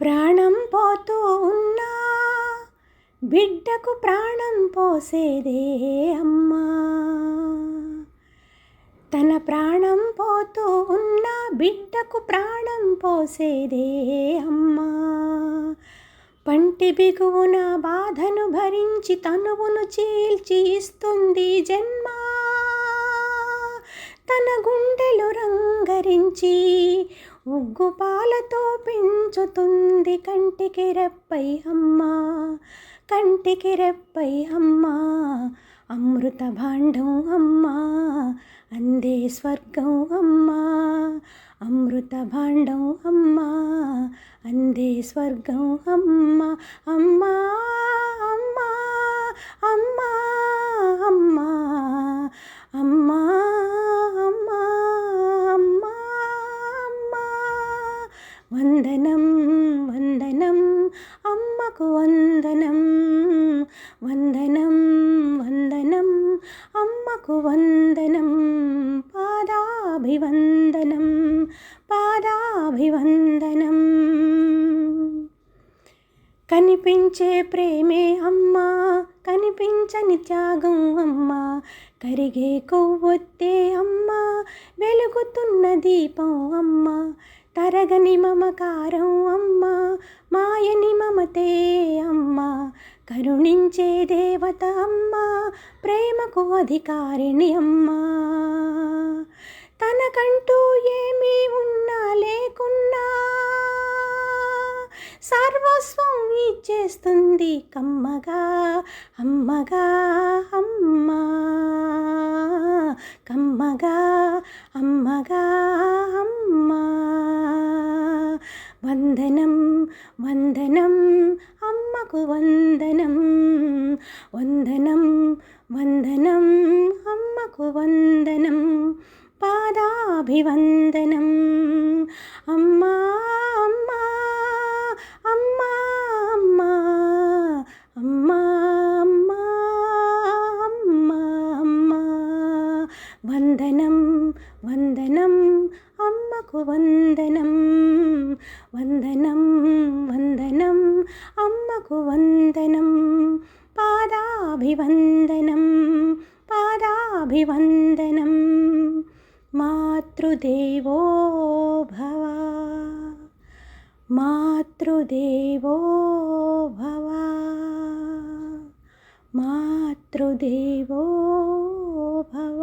ప్రాణం పోతూ ఉన్నా బిడ్డకు ప్రాణం పోసేదే అమ్మా. తన ప్రాణం పోతూ ఉన్న బిడ్డకు ప్రాణం పోసేదే అమ్మా. పంటి బిగువున బాధను భరించి తనువును చీల్చి ఇస్తుంది జన్మ. తన గుండెలు రంగరించి ఉగ్గు పాలతో పెంచుతుంది కంటికి రెప్పై అమ్మా కంటికి రెప్పై అమ్మా. అమృత భాండం అమ్మా అందే స్వర్గం అమ్మా. అమృత భాండం అమ్మా అందే స్వర్గం అమ్మ అమ్మా. అమ్మా! వందనం వందనం అమ్మకు వందనం వందనం వందనం అమ్మకు వందనం పాదాభివందనం పాదాభివందనం. కనిపించే ప్రేమే అమ్మా కనిపించని త్యాగం అమ్మా కరిగే కొవ్వొత్తే అమ్మా వెలుగుతున్న దీపం అమ్మా తరగని మమకారం అమ్మా మాయని మమతే అమ్మ కరుణించే దేవత అమ్మ ప్రేమకు అధికారిణి అమ్మా. తనకంటూ ఏమీ ఉన్నా లేకున్నా సర్వస్వం ఇచ్చేస్తుంది కమ్మగా అమ్మగా అమ్మ. కమ్మగా అమ్మగా. వందనం వందనం అమ్మకు వందనం వందనం వందనం అమ్మకు వందనం పాదాభివందనం అమ్మా అమ్మా అమ్మా అమ్మా అమ్మా అమ్మా అమ్మా అమ్మా వందనం వందనం అమ్మకు వందనం వందనం వందనం. అమ్మకు వందనం పాదాభివందనం పాదాభివందనం. మాతృదేవో భవ మాతృదేవో భవ మాతృదేవో భవ